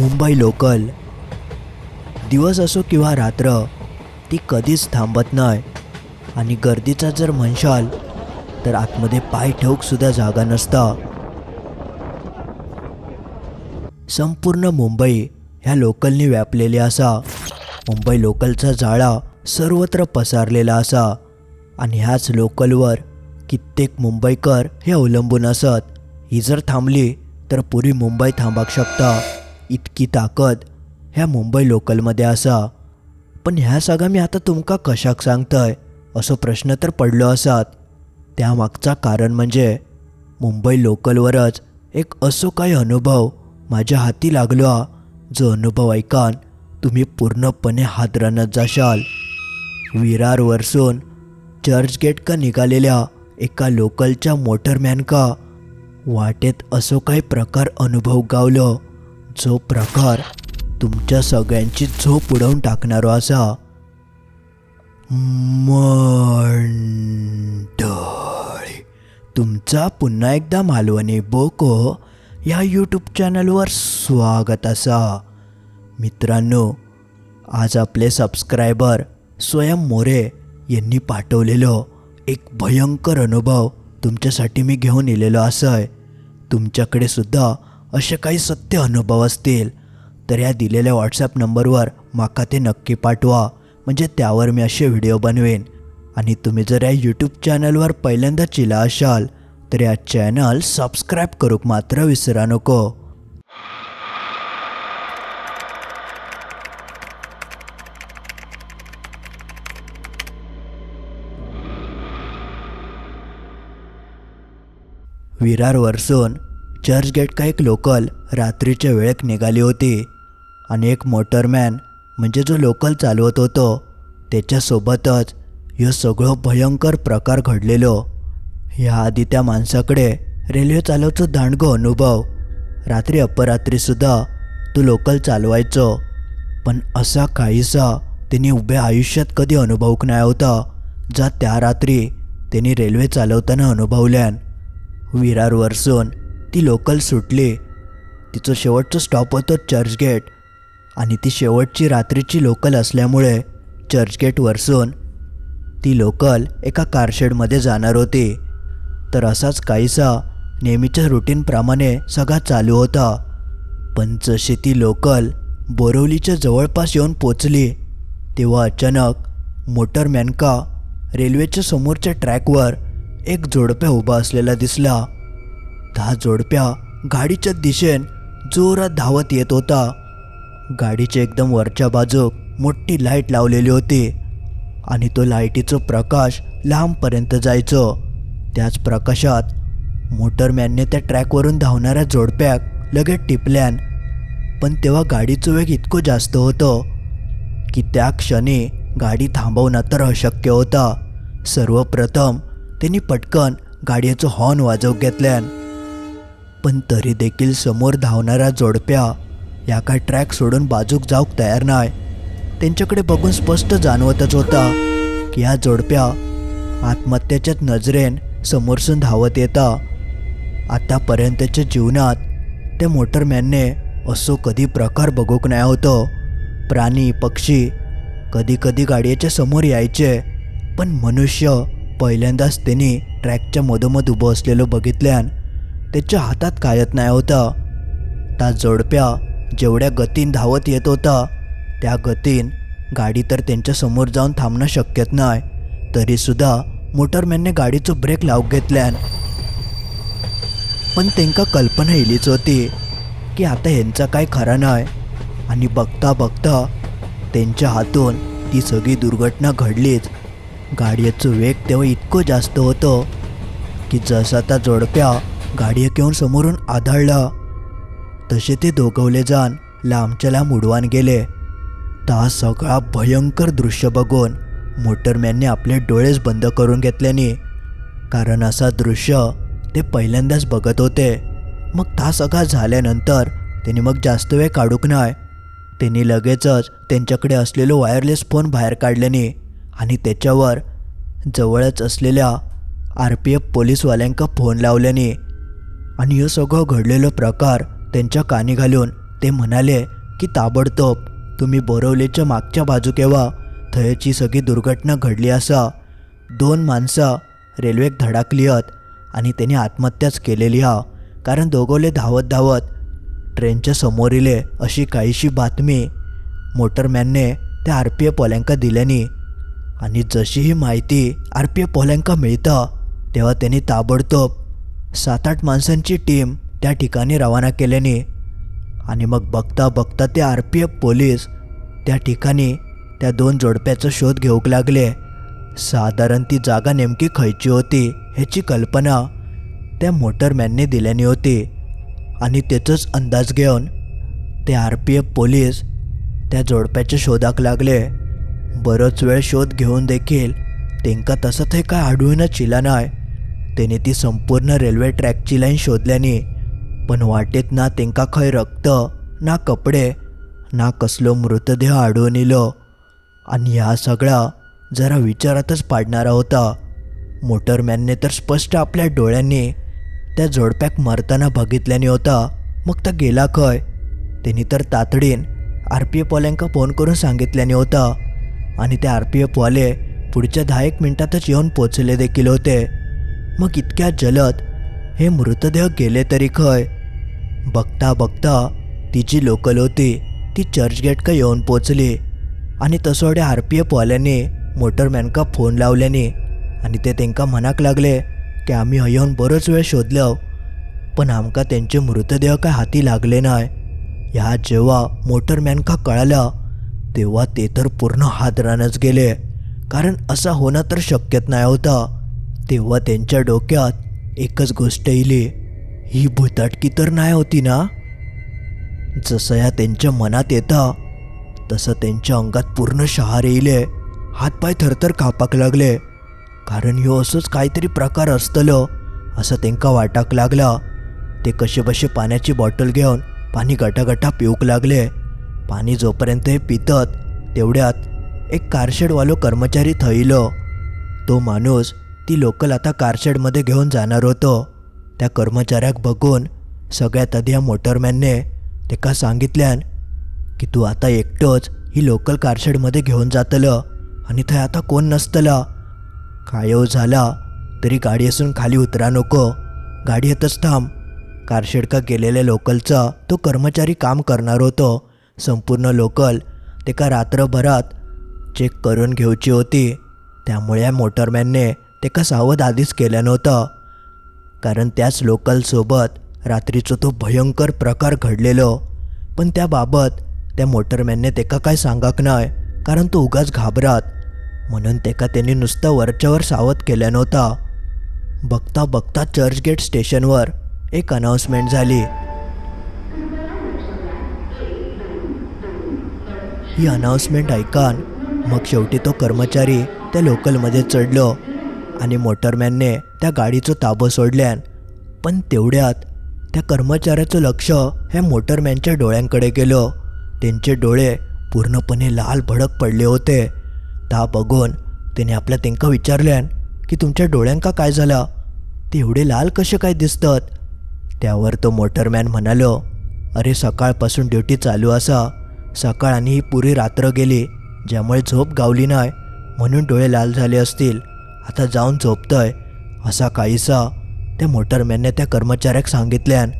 Mumbai local दिवस असो किंवा रात्र ती कधीच थांबत नाही. आणि गर्दीचा जर म्हणशाल तर आतमध्ये पाय ठेवूक सुद्धा जागा नसता. संपूर्ण मुंबई ह्या लोकलनी व्यापलेली असा. मुंबई लोकलचा जाळा सर्वत्र पसारलेला असा. आणि ह्याच लोकलवर कित्येक मुंबईकर हे अवलंबून असत. ही जर थांबली तर पुरी मुंबई थांबाक शकता. इतकी ताकद ह्या मुंबई लोकलमध्ये असा. पण ह्या सगळं मी आता तुमका कशाक सांगतय? असो प्रश्न तर पडलो असत. त्यामागचा कारण म्हणजे मुंबई लोकलवरच एक असो काही अनुभव माझ्या हाती लागलो जो अनुभव ऐकान तुम्ही पूर्णपणे हादरणत जाशाल. विरार वरसून चर्चगेट का निघालेल्या एका लोकलच्या मोटरमॅन का वाटेत असो काही प्रकार अनुभव गावलो. जो प्रकार तुमच्या सगळ्यांची झोप उडवून टाकणारो असा मंडळी. तुमचा पुन्हा एकदा मालवणी बोको या यूट्यूब चॅनलवर स्वागत असा. मित्रांनो आज आपले सबस्क्रायबर स्वयं मोरे यांनी पाठवलेलो एक भयंकर अनुभव तुमच्यासाठी मी घेऊन येलेलो आहे. तुमच्याकडे सुद्धा असे काही सत्य अनुभव असतील तर या दिलेल्या व्हॉट्सॲप नंबरवर माका ते नक्की पाठवा. म्हणजे त्यावर मी असे व्हिडिओ बनवेन. आणि तुम्ही जर या यूट्यूब चॅनलवर पहिल्यांदा चिला असाल तर या चॅनल सबस्क्राईब करूक मात्र विसरा नको. विरार वरसून चर्चगेट का एक लोकल रात्रीच्या वेळेत निघाली होती. आणि एक मोटरमॅन म्हणजे जो लोकल चालवत होतो त्याच्यासोबतच ह्यो सगळो भयंकर प्रकार घडलेलो. ह्याआधी त्या माणसाकडे रेल्वे चालवचो दांडगो अनुभव. रात्री अपरात्रीसुद्धा तो लोकल चालवायचो. पण असा काहीसा त्यांनी उभ्या आयुष्यात कधी अनुभवक नाही होता जा त्या रात्री त्यांनी रेल्वे चालवताना अनुभवल्यान. विरारवरसून ती लोकल सुटली. तिचं शेवटचं स्टॉप होतं चर्चगेट आणि ती शेवटची रात्रीची लोकल असल्यामुळे चर्चगेट वरसून ती लोकल एका कारशेडमध्ये जाणार होती. तर असाच काहीसा नेहमीच्या रुटीनप्रमाणे सगळा चालू होता. पण जशी ती लोकल बोरवलीच्या जवळपास येऊन पोचली तेव्हा अचानक मोटरमॅन का रेल्वेच्या समोरच्या ट्रॅकवर एक जोडप्या उभा असलेला दिसला. दहा जोडप्या गाडीच्या दिशेन जोरात धावत येत होता. गाडीच्या एकदम वरच्या बाजूक मोठी लाइट लावलेली होती आणि तो लाईटीचं प्रकाश लांबपर्यंत जायचं. त्याच प्रकाशात मोटरमॅनने त्या ट्रॅकवरून धावणाऱ्या जोडप्याक लगेच टिपल्यान पण तेव्हा गाडीचं वेग इतकं जास्त होतं की त्या क्षणी गाडी थांबवणं तर अशक्य होता. सर्वप्रथम त्यांनी पटकन गाडीचं हॉर्न वाजव घेतल्यान पण तरी देखील समोर धावणाऱ्या जोडप्या या काय ट्रॅक सोडून बाजूक जाऊक तयार नाही त्यांच्याकडे बघून स्पष्ट जाणवतच होता की या जोडप्या आत्महत्याच्याच नजरेन समोरसून धावत येता. आतापर्यंतच्या जीवनात त्या मोटरमॅनने असो कधी प्रकार बघूक नाही होतं. प्राणी पक्षी कधी कधी गाडीच्या समोर यायचे पण मनुष्य पहिल्यांदाच त्यांनी ट्रॅकच्या मधोमध उभं असलेलं बघितल्यान त्याच्या हातात कायत नाही होता. त्या जोडप्या जेवढ्या गतीन धावत येत होता त्या गतीन गाडी तर त्यांच्यासमोर जाऊन थांबणं शक्यच नाही. तरीसुद्धा मोटरमॅनने गाडीचं ब्रेक लावून घेतल्यान. पण त्यांका कल्पना येलीच होती की आता ह्यांचा काय खरा नाही. आणि बघता बघता त्यांच्या हातून ती सगळी दुर्घटना घडलीच. गाडीचं वेग तेव्हा इतकं जास्त होतं की जसा त्या जोडप्या गाडी घेऊन समोरून आदळला. तसे ते दोघवले जाण लांबच्या लांब उडवान गेले. ता सगळा भयंकर दृश्य बघून मोटरमॅनने आपले डोळेच बंद करून घेतल्याने कारण असा दृश्य ते पहिल्यांदाच बघत होते. मग ता सगळा झाल्यानंतर त्यांनी मग जास्त वेळ काढूक नाही त्यांनी लगेचच त्यांच्याकडे असलेलो वायरलेस फोन बाहेर काढल्याने आणि त्याच्यावर जवळच असलेल्या आर पी एफ पोलीसवाल्यांका फोन लावल्याने आणि हे सगळं घडलेलं प्रकार त्यांच्या कानी घालून ते म्हणाले की ताबडतोब तुम्ही बोरवलेच्या मागच्या बाजूक येवा थंयची सगळी दुर्घटना घडली असा. दोन माणसं रेल्वेक धडाकली आहेत आणि त्यांनी आत्महत्याच केलेली हा. कारण दोघोले धावत धावत ट्रेनच्या समोर इले अशी काहीशी बातमी मोटरमॅनने त्या आर पी ए पोल्यांका दिल्यानी. आणि जशी ही माहिती आर पी ए पोल्यांका मिळतं तेव्हा त्यांनी ताबडतोब सात आठ माणसांची टीम त्या ठिकाणी रवाना केल्याने आणि मग बघता बघता ते आर पी एफ पोलीस त्या ठिकाणी त्या दोन जोडप्याचा शोध घेऊक लागले. साधारण ती जागा नेमकी खयची होती ह्याची कल्पना त्या मोटरमॅनने दिल्यानी होती आणि त्याचाच अंदाज घेऊन ते आर पी एफ पोलीस त्या जोडप्याच्या शोधाक लागले. बरोच वेळ शोध घेऊन देखील तेंका तसं ते काय आढळूनच चिला नाही त्याने ती संपूर्ण रेल्वे ट्रॅकची लाईन शोधल्यानी पण वाटेत ना तेंका खंय रक्त ना कपडे ना कसलो मृतदेह आढळून इलो आणि ह्या सगळा जरा विचारातच पाडणारा होता. मोटरमॅनने तर स्पष्ट आपल्या डोळ्यांनी त्या जोडप्याक मरताना बघितल्याने होता मग तो गेला खंय? त्यांनी तर तातडीन आर पी एफवाल्यांका फोन करून सांगितल्याने होता. आणि ते आर पी एफवाले पुढच्या दहा एक मिनिटातच येऊन पोचले देखील होते. मग इतक्या जलद हे मृतदेह गेले तरी खंय? बघता बघता ती जी लोकल होती. ती चर्चगेट का येऊन पोचली. आणि तसोडे आर पी एफवाल्यांनी मोटरमॅनका फोन लावल्याने. आणि ते तेंका म्हणाक लागले की आम्ही हय येऊन बरोच वेळ शोधलो पण आमका त्यांचे मृतदेह काय हाती लागले नाही ह्या जेव्हा मोटरमॅनका कळालं तेव्हा ते तर पूर्ण हादरानच गेले. कारण असं होणं तर शक्यच नाही होतं. तेव्हा त्यांच्या डोक्यात एकच गोष्ट येईल ही भुताटकी तर नाही होती ना? जसं या त्यांच्या मनात येतं तसं त्यांच्या अंगात पूर्ण शहार येईले हातपाय थरथर कापाक लागले. कारण ह्यो असोच काहीतरी प्रकार असतलो असं त्यांका वाटाक लागला. ते कसेबसे पाण्याची बॉटल घेऊन पाणी गटागटा पिऊक लागले. पाणी जोपर्यंत हे पितत तेवढ्यात एक कारशेडवालो कर्मचारी थैलो. तो माणूस ती लोकल आता कारशेडमध्ये घेऊन जाणार होतो. त्या कर्मचाऱ्याक बघून सगळ्यात आधी या मोटरमॅनने तेका सांगितल्यान की तू आता एकटोच ही लोकल कारशेडमध्ये घेऊन जातलं आणि थंय आता कोण नसतलं. कायो झाला तरी गाडी असून खाली उतरा नको. गाडी येतच थांब. कारशेडका गेलेल्या लोकलचा तो कर्मचारी काम करणार होतो. संपूर्ण लोकल तेका रात्रभरात चेक करून घेऊची होती. त्यामुळे या मोटरमॅनने तेका सावध आधीच केलं नव्हतं. कारण त्याच लोकलसोबत रात्रीचो तो भयंकर प्रकार घडलेलो. पण त्याबाबत त्या मोटरमॅनने तेका काय सांगाक नाही कारण तो उगाच घाबरात. म्हणून तेका त्यांनी नुसतं वरच्यावर सावध केलं नव्हता. बघता बघता चर्चगेट स्टेशनवर एक अनाऊन्समेंट झाली. ही अनाऊन्समेंट ऐकान मग शेवटी तो कर्मचारी त्या लोकलमध्ये चढलो. आणि मोटरमॅनने त्या गाडीचं ताबं सोडल्यान पण तेवढ्यात त्या कर्मचाऱ्याचं लक्ष हे मोटरमॅनच्या डोळ्यांकडे गेलो. त्यांचे डोळे पूर्णपणे लाल भडक पडले होते. ता बघून त्याने आपल्या तेंका विचारल्यान की तुमच्या डोळ्यांका काय झालं? ते एवढे लाल कसे काय दिसतात? त्यावर तो मोटरमॅन म्हणालो अरे सकाळपासून ड्युटी चालू असा. सकाळ आणि ही पुरी रात्र गेली ज्यामुळे झोप गावली नाही म्हणून डोळे लाल झाले असतील. आता जाऊन झोपतोय. असा काहीसा त्या मोटरमॅनने त्या कर्मचाऱ्याक सांगितल्यान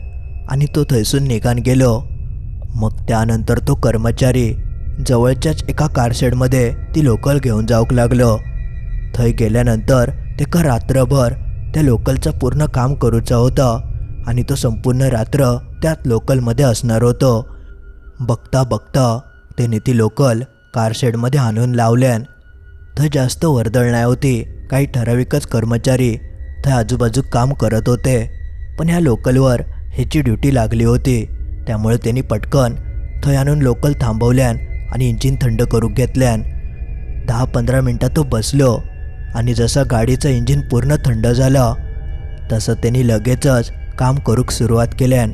आणि तो थैसून निघान गेलो. मग त्यानंतर तो कर्मचारी जवळच्याच एका कारशेडमध्ये ती लोकल घेऊन जाऊक लागलो. थंय गेल्यानंतर तेका रात्रभर त्या लोकलचं पूर्ण काम करूचं होतं आणि तो संपूर्ण रात्र त्यात लोकलमध्ये असणार होतो. बघता बघता त्याने ती लोकल कारशेडमध्ये आणून लावल्यान. थंय जास्त वर्दळ नाही होती. काही ठराविकच कर्मचारी थंय आजूबाजू काम करत होते. पण ह्या लोकलवर ह्याची ड्युटी लागली होती. त्यामुळे त्यांनी पटकन थंय आणून लोकल थांबवल्यान आणि इंजिन थंड करून घेतल्यान. दहा पंधरा मिनटात तो बसलो आणि जसं गाडीचं इंजिन पूर्ण थंड झालं तसं त्यांनी लगेचच काम करूक सुरुवात केल्यान.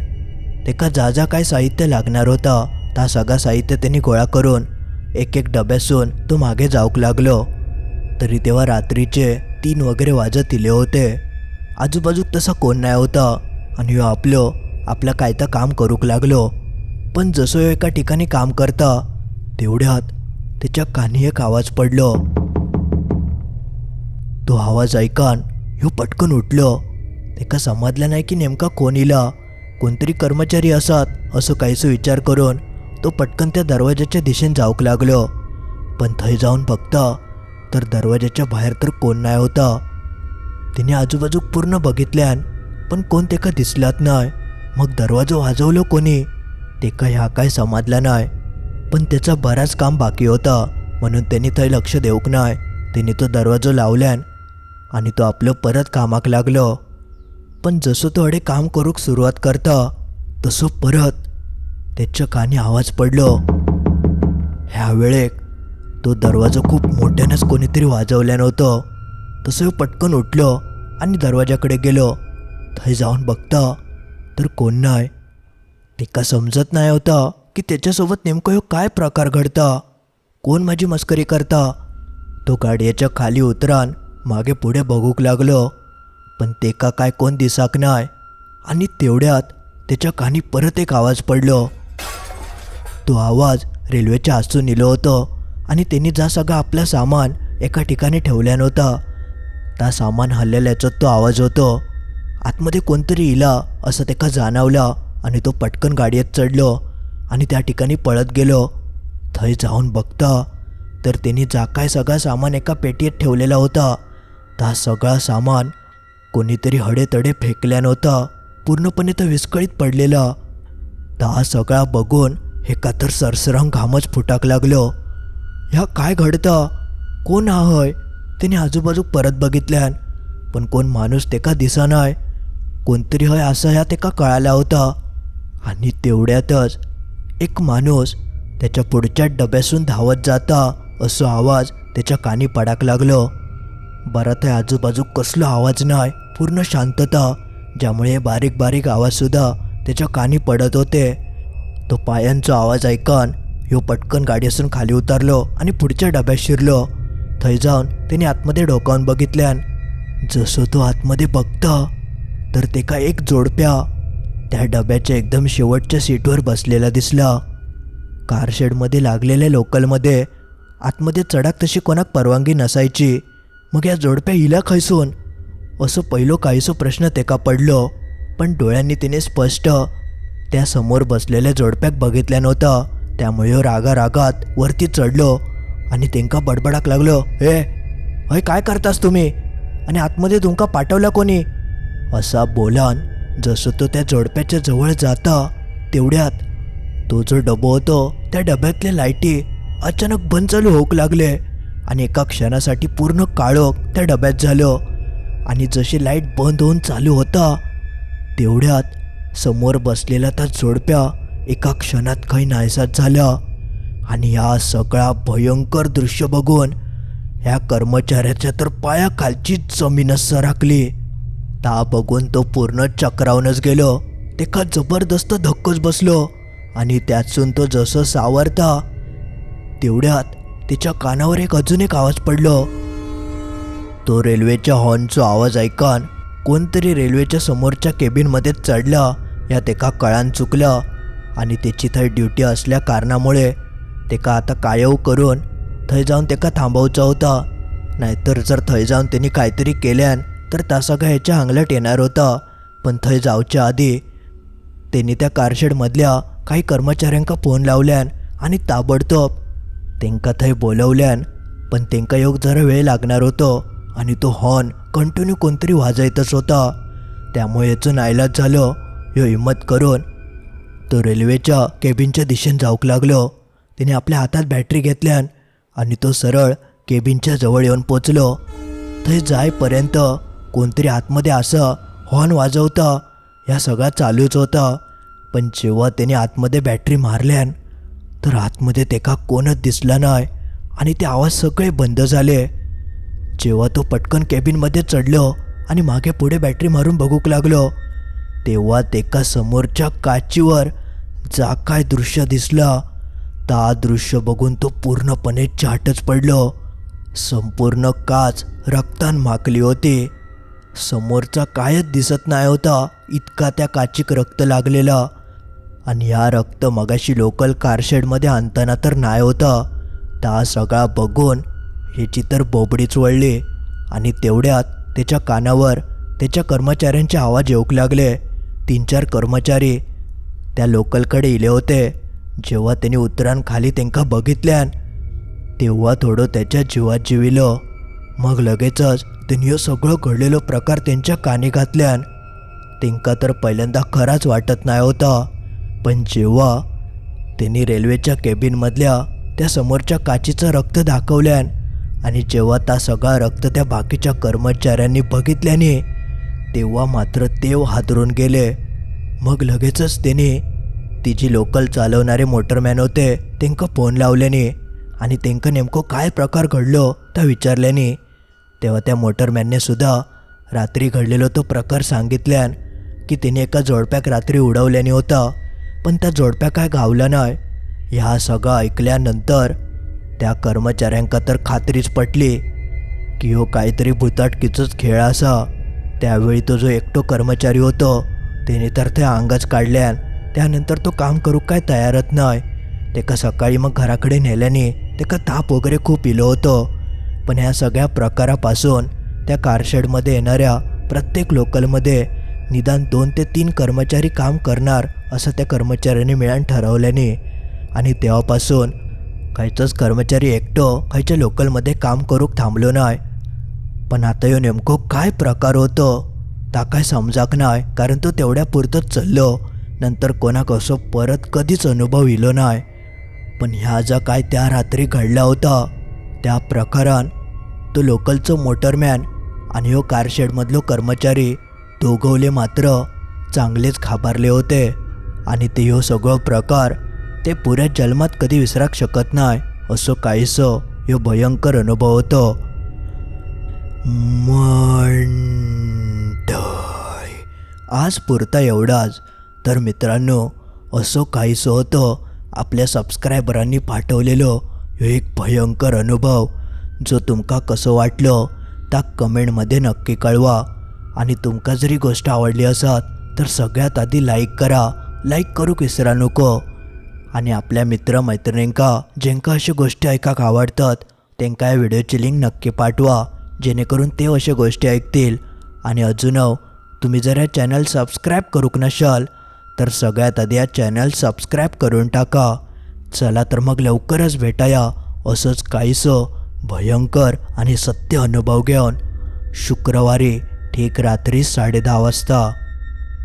तेका जा जा काय साहित्य लागणार होतं ता सगळं साहित्य त्यांनी गोळा करून एक एक डब्यासून तो मागे जाऊक लागलो. तरी तेव्हा रात्रीचे तीन वगैरे वाजत इले होते. आजूबाजूक तसा कोण नाही होता आणि ह्यो आपलो आपलं काय तर काम करूक लागलो. पण जसं ह्यो एका ठिकाणी काम करता तेवढ्यात त्याच्या कानी एक आवाज पडलो. तो आवाज ऐकान ह्यो पटकन उठलो. तेका समजलं नाही की नेमका कोण इला कोणतरी कर्मचारी असात असं काहीसं विचार करून तो पटकन त्या दरवाजाच्या दिशेने जाऊक लागलो. पण थंय जाऊन बघता तर दरवाजाच्या बाहेर तर कोण नाही होता. तिने आजूबाजू पूर्ण बघितल्यान पण कोण तेका दिसलात नाही. मग दरवाजो वाजवलो कोणी? तेका ह्या काय समजला नाही. पण त्याचा बराच काम बाकी होता. म्हणून त्यांनी थंय लक्ष देऊक नाही. तिने तो दरवाजो लावल्यान आणि तो आपलं परत कामाक लागलो. पण जसं तो अडे काम करूक सुरुवात करता तसं परत त्याच्या कानी आवाज पडलो. ह्या वेळेक तो दरवाजा खूप मोठ्यानेच कोणीतरी वाजवल्यानं नव्हतं. तसं पटकन उठलो आणि दरवाजाकडे गेलो. थंय जाऊन बघता तर कोण नाही. तेका समजत नाही होता की त्याच्यासोबत नेमकं ह्यो काय प्रकार घडता? कोण माझी मस्करी करता? तो गाडयेच्या खाली उतरान मागे पुढे बघूक लागलो. पण तेका काय कोण दिसाक नाही. आणि तेवढ्यात त्याच्या कानी परत एक आवाज पडलो. तो आवाज रेल्वेच्या आसून निलो होतो. आणि त्यांनी जा सगळं आपलं सामान एका ठिकाणी ठेवल्या नव्हता. त्या सामान हल्लेल्याचा तो आवाज होतो. आतमध्ये कोणतरी इला असं त्याका जाणवलं आणि तो पटकन गाडीत चढलो आणि त्या ठिकाणी पळत गेलो. थंय जाऊन बघता. तर त्यांनी जा काय सगळा सामान एका पेटीत ठेवलेला होता. त्या सगळा सामान कोणीतरी हडेतडे फेकल्या नव्हता. पूर्णपणे तर विस्कळीत पडलेला. ता सगळा बघून एका तर सरसरंग घामच फुटाक लागलो. ह्या काय घडतं? कोण हा हय? त्याने आजूबाजू परत बघितल्यान. पण कोण माणूस तेका दिसनाय? कोणतरी हय असं ह्या तेका कळाला होता. आणि तेवढ्यातच एक माणूस त्याच्या पुढच्या डब्यासून धावत जाता असो आवाज त्याच्या कानी पडाक लागलो. बरं ते आजूबाजू कसलो आवाज नाही पूर्ण शांतता ज्यामुळे बारीक बारीक आवाजसुद्धा त्याच्या कानी पडत होते. तो पायांचा आवाज ऐकन ह्यो पटकन गाडीसून खाली उतरलो आणि पुढच्या डब्यात शिरलो. थंय जाऊन त्याने आतमध्ये डोकावून बघितल्यान जसं तो आतमध्ये बघता तर तेका एक जोडप्या. त्या डब्याच्या एकदम शेवटच्या सीटवर बसलेला दिसला. कारशेडमध्ये लागलेल्या लोकलमध्ये आतमध्ये चढाक तशी कोणाक परवानगी नसायची. मग या जोडप्या हिला खैसून? असं पहिलो काहीसो प्रश्न तेका पडलो पण डोळ्यांनी तिने स्पष्ट त्या समोर बसलेल्या जोडप्याक बघितल्या नव्हतं. त्यामुळे रागा रागात वरती चढलो आणि तेंका बडबडाक लागलो हे हय काय करतास तुम्ही? आणि आतमध्ये तुमका पाठवला कोणी? असा बोलान जसं तो त्या जोडप्याच्या जवळ जाता तेवढ्यात तो जो डबो होतो त्या डब्यातल्या लाईटी अचानक बंद चालू होऊक लागले आणि एका क्षणासाठी पूर्ण काळोख त्या डब्यात झालं. आणि जशी लाइट बंद होऊन चालू होता तेवढ्यात समोर बसलेला त्या जोडप्या एका क्षणात काही नायसात झाला आणि या सगळा भयंकर दृश्य बघून ह्या कर्मचाऱ्याच्या तर पायाखालचीच जमीनच सरकली. ता बघून तो पूर्ण चक्रावूनच गेलो. तेका जबरदस्त धक्कोच बसलो. आणि त्यातून तो जसं सावरता तेवढ्यात तिच्या कानावर एक अजून एक आवाज पडलो. तो रेल्वेच्या हॉर्नचा आवाज ऐकान कोणतरी रेल्वेच्या समोरच्या केबिनमध्ये चढला. यात एका कळान चुकलं. आणि त्याची थंय ड्युटी असल्या कारणामुळे तेका आता कायव करून थंय जाऊन तेका थांबवचा होता. नाहीतर जर थंय जाऊन त्यांनी काहीतरी केल्यान तर तासागा ह्याच्या हांगल्यात येणार होता. पण थंय जावच्या आधी त्यांनी त्या कारशेडमधल्या काही कर्मचाऱ्यांका फोन लावल्यान आणि ताबडतोब तेंका थंय बोलवल्यान पण तेंका योग जरा वेळ लागणार होतो आणि तो हॉर्न कंटिन्यू कोणतरी वाजायतच होता. त्यामुळे याचं नाईलाज झालं. ह्यो हिंमत करून तो रेल्वेच्या केबिनच्या दिशेने जाऊक लागलो. त्याने आपल्या हातात बॅटरी घेतल्यान आणि तो सरळ केबिनच्या जवळ येऊन पोचलो. थंय जायपर्यंत कोणतरी आतमध्ये असं हॉर्न वाजवता. ह्या सगळा चालूच होता. पण जेव्हा त्याने आतमध्ये बॅटरी मारल्यान तर आतमध्ये तेका कोणच दिसला नाही आणि ते आवाज सगळे बंद झाले. जेव्हा तो पटकन केबिनमध्ये चढलो आणि मागे पुढे बॅटरी मारून बघूक लागलो तेव्हा एका समोरच्या काचीवर जा काय दृश्य दिसला. ता दृश्य बघून तो पूर्णपणे चाटच पडलो. संपूर्ण काच रक्तान माकली होती. समोरचा कायच दिसत नाही होता इतका त्या काचीक रक्त लागलेला. आणि या रक्त मगाशी लोकल कारशेडमध्ये आणताना तर नाही होतं. ता सगळा बघून ह्याची तर बोबडीच वळली. आणि तेवढ्यात त्याच्या कानावर त्याच्या कर्मचाऱ्यांचे आवाज येऊक लागले. तीन चार कर्मचारी त्या लोकलकडे इले होते. जेव्हा त्यांनी उतरान खाली त्यांका बघितल्यान तेव्हा थोडं त्याच्या जीवात जिविलं. मग लगेचच त्यांनी हे सगळं घडलेलो प्रकार त्यांच्या कानी घातल्यान त्यांका तर पहिल्यांदा खराच वाटत नाही होता. पण जेव्हा त्यांनी रेल्वेच्या केबिनमधल्या त्या समोरच्या काचीचं रक्त दाखवल्यान आणि जेव्हा त्या सगळा रक्त त्या बाकीच्या कर्मचाऱ्यांनी बघितल्याने तेव्हा मात्र तेव हादरून गेले. मग लगेचच त्याने तिची लोकल चालवणारे मोटरमॅन होते त्यांका फोन लावल्याने आणि त्यांका नेमकं काय प्रकार घडलो त्या विचारल्याने. तेव्हा त्या मोटरमॅनने सुद्धा रात्री घडलेलो तो प्रकार सांगितल्यान की तिने एका जोडप्याक रात्री उडवल्याने होता पण त्या जोडप्या काय गावला नाही ह्या सगळं ऐकल्यानंतर त्या कर्मचाऱ्यांका तर खात्रीच पटली की हो काहीतरी भुताटकीचंच खेळ असा. त्यावेळी तो जो एकटो कर्मचारी होतो त्याने तर ते अंगच काढल्यान त्यानंतर तो काम करू काय तयारच नाही. तेका सकाळी मग घराकडे नेल्याने तेका ताप वगैरे खूप इलो होतो. पण ह्या सगळ्या प्रकारापासून त्या कारशेडमध्ये येणाऱ्या प्रत्येक लोकलमध्ये निदान दोन ते तीन कर्मचारी काम करणार असं त्या कर्मचाऱ्यांनी मिळून ठरवल्याने आणि तेव्हापासून खयचोच कर्मचारी एकटो खयच्या लोकलमध्ये काम करूक थांबलो नाही. पण आता यो नेमको काय प्रकार होतो? ता काय समजाक नाय कारण तो तेवढ्या पुरतोच चल्लो. नंतर कोणाक असो परत कधीच अनुभव इलो नाय. पण ह्या जा काय त्या रात्री घडला होता त्या प्रकारान तो लोकलचो मोटरमॅन आणि हो कारशेडमधलो कर्मचारी दोघवले मात्र चांगलेच खाबारले होते. आणि ते ह्यो सगळो प्रकार ते पुऱ्या जन्मात कधी विसराक शकत नाही असो काहीसं ह्यो भयंकर अनुभव होतो. मंडळ आज पुरता एवढाच तर मित्रांनो असो काहीसं होतं. आपल्या सबस्क्रायबरांनी पाठवलेलो ह्यो एक भयंकर अनुभव. जो तुमका कसं वाटलं त्या कमेंटमध्ये नक्की कळवा. आणि तुमका जरी गोष्ट आवडली असत तर सगळ्यात आधी लाईक करा. लाईक करूक विसरा नको. आणि आपल्या मित्रमैत्रिणींका जेंका अशा गोष्टी ऐकाक आवडतात त्यांका या व्हिडिओची लिंक नक्की पाठवा. जेणेकरून ते अशा गोष्टी ऐकतील. आणि अजून तुम्ही जर या चॅनल सबस्क्राईब करूक नशाल तर सगळ्यात आधी या चॅनल सबस्क्राईब करून टाका. चला तर मग लवकरच भेटाया असंच काहीसं भयंकर आणि सत्य अनुभव घेऊन. शुक्रवारी ठीक रात्री साडेदहा वाजता.